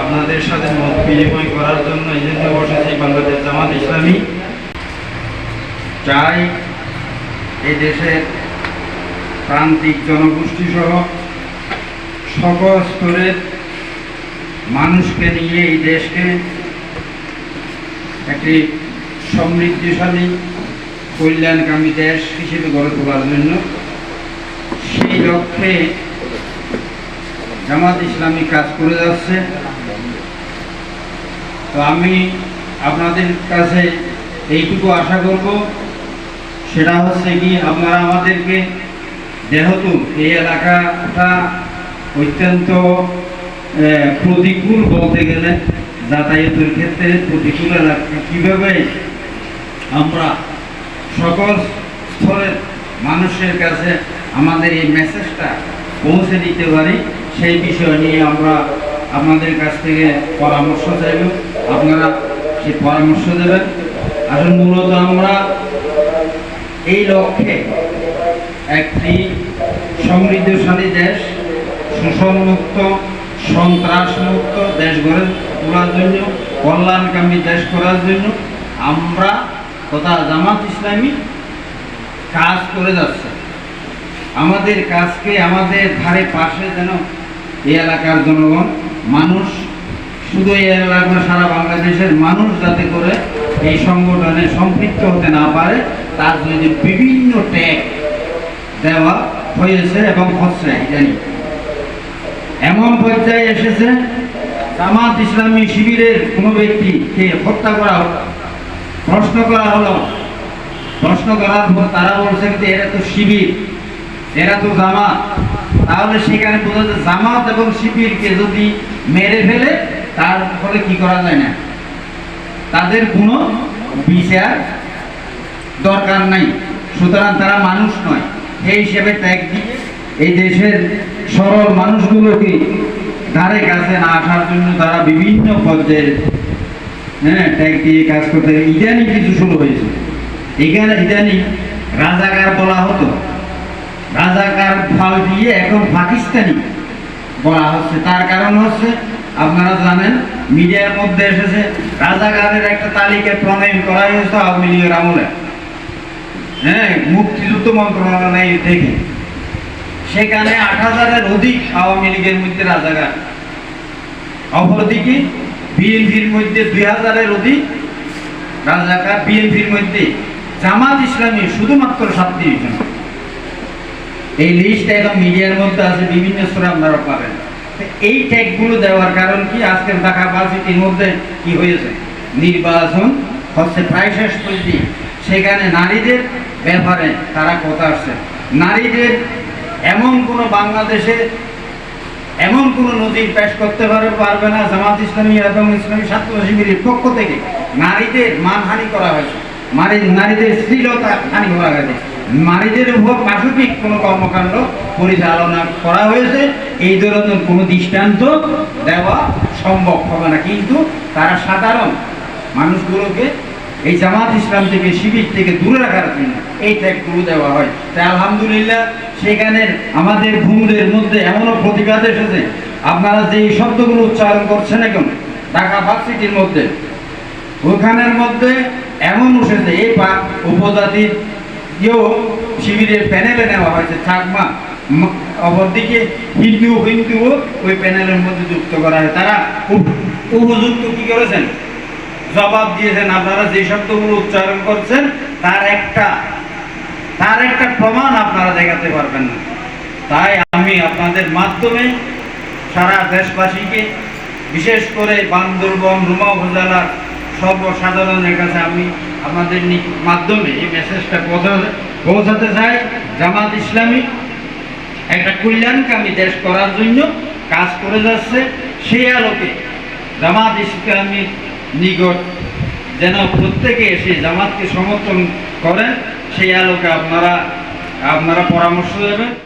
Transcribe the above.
আপনাদের সাথে মত বিনিময় করার জন্য এই জন্য বসেছি বাংলাদেশ জামাত ইসলামী। চাই এই দেশের প্রান্তিক জনগোষ্ঠী সহ সকল স্তরের মানুষকে নিয়ে এই দেশকে একটি সমৃদ্ধিশালী, কল্যাণকামী দেশ হিসেবে গড়ে তোলার জন্য সেই লক্ষ্যে জামাত ইসলামী কাজ করে যাচ্ছে। তো আমি আপনাদের কাছে এইটুকু আশা করব, সেটা হচ্ছে কি, আপনারা আমাদেরকে যেহেতু এই এলাকাটা অত্যন্ত প্রতিকূল বলতে গেলে, যাতায়াতের ক্ষেত্রে প্রতিকূল এলাকা, কীভাবে আমরা সকল স্তরের মানুষের কাছে আমাদের এই মেসেজটা পৌঁছে দিতে পারি সেই বিষয় নিয়ে আমরা আপনাদের কাছ থেকে পরামর্শ চাইব। আপনারা সেই পরামর্শ দেবেন। আসলে মূলত আমরা এই লক্ষ্যে একটি সমৃদ্ধশালী দেশ শোষণমুক্ত সন্ত্রাসমুক্ত দেশ গড়ে তোলার জন্য, কল্যাণকামী দেশ করার জন্য আমরা তথা জামাত ইসলামী কাজ করে যাচ্ছে। আমাদের কাজকে আমাদের ধারে পাশে যেন এই এলাকার জনগণ, মানুষ, শুধু এই এলাকার সারা বাংলাদেশের মানুষ যাতে করে এই সংগঠনে সম্পৃক্ত হতে না পারে, তার জন্য বিভিন্ন ট্যাগ দেওয়া হয়েছে এবং হচ্ছে, জানি। এমন পর্যায়ে এসেছে, জামাত ইসলামী শিবিরের কোনো ব্যক্তিকে হত্যা করা হলো। প্রশ্ন করা হলো, প্রশ্ন করার পর তারা বলছেন যে এরা তো শিবির, এরা তো জামাত। তাহলে সেখানে বোঝা যায় জামাত এবং শিবিরকে যদি মেরে ফেলে, তার ফলে কি করা যায় না? তাদের কোনো বিচার দরকার নাই। সুতরাং তারা মানুষ নয়। এই হিসেবে ত্যাগ দিয়ে এই দেশের সরল মানুষগুলোকে ধারে কাছে না আসার জন্য তারা বিভিন্ন পর্যায়ে হ্যাঁ ট্যাগ দিয়ে কাজ করতে ইদানি কিছু শুরু হয়েছে। এখানে ইদানি রাজাকার বলা হতো রাজাকার ফাল দিয়ে এখন পাকিস্তানি বলা হচ্ছে। তার কারণ হচ্ছে, আপনারা জানেন, মিডিয়ার মধ্যে এসেছে, রাজাকারের একটা তালিকা প্রণয়ন করা হয়েছে আওয়ামী লীগের আমলে। হ্যাঁ মুক্তিযুদ্ধ মন্ত্রণালয় থেকে সেখানে আট হাজারের অধিক আওয়ামী লীগের মধ্যে রাজাকার। অপরদিকে বিএনপির মধ্যে দুই হাজারের অধিক রাজাকার, বিএনপির মধ্যে জামাত ইসলামী শুধুমাত্র সাতত্রিশ জন। এই লিস্ট একদম মিডিয়ার মধ্যে আছে বিভিন্ন স্তরে আপনারা পাবেন। এই ট্যাগগুলো দেওয়ার কারণ কি? আজকের ঢাকা ভার্সিটির মধ্যে কি হয়েছে? নির্বাচন হচ্ছে প্রায় শেষ পর্যন্ত সেখানে নারীদের ব্যাপারে তারা কথা আসছে। নারীদের এমন কোনো বাংলাদেশে এমন কোনো নজির পেশ করতে পারে পারবে না জামাত ইসলামী এবং ইসলামী ছাত্র শিবিরের পক্ষ থেকে নারীদের মানহানি করা হয়েছে। নারীদের শ্লীলতা হানি করা হয়েছে। নারীদের উপর পাশবিক কোনো কর্মকাণ্ড পরিচালনা করা হয়েছে। এই ধরনের কোনো দৃষ্টান্ত দেওয়া সম্ভব হবে না। কিন্তু তারা সাধারণ মানুষগুলোকে এই জামাত ইসলাম থেকে, শিবির থেকে দূরে রাখার জন্য এই ট্যাগগুলো দেওয়া হয়। তাই আলহামদুলিল্লাহ সেখানে আমাদের ভূমিদের মধ্যে এমনও প্রতিবাদ এসেছে। আপনারা যে এই শব্দগুলো উচ্চারণ করছেন এখন, ঢাকা ভার্সিটির মধ্যে, ওখানের মধ্যে এমন উঠেছে, এই উপজাতির কেউ শিবিরের প্যানেলে জবাব দিয়েছেন আপনারা যে শব্দগুলো উচ্চারণ করছেন, তার একটা তার একটা প্রমাণ আপনারা দেখাতে পারবেন না। তাই আমি আপনাদের মাধ্যমে সারা দেশবাসীকে বিশেষ করে বান্দরবন রুমা উপজেলার সর্বসাধারণের কাছে আমি আপনাদের নি- মাধ্যমে এই মেসেজটা পৌঁছাতে চাই। জামাত ইসলামী একটা কল্যাণকামী দেশ করার জন্য কাজ করে যাচ্ছে। সেই আলোকে জামাত ইসলামীর নিকট যেন প্রত্যেকে এসে জামাতকে সমর্থন করেন, সেই আলোকে আপনারা আপনারা পরামর্শ দেবেন।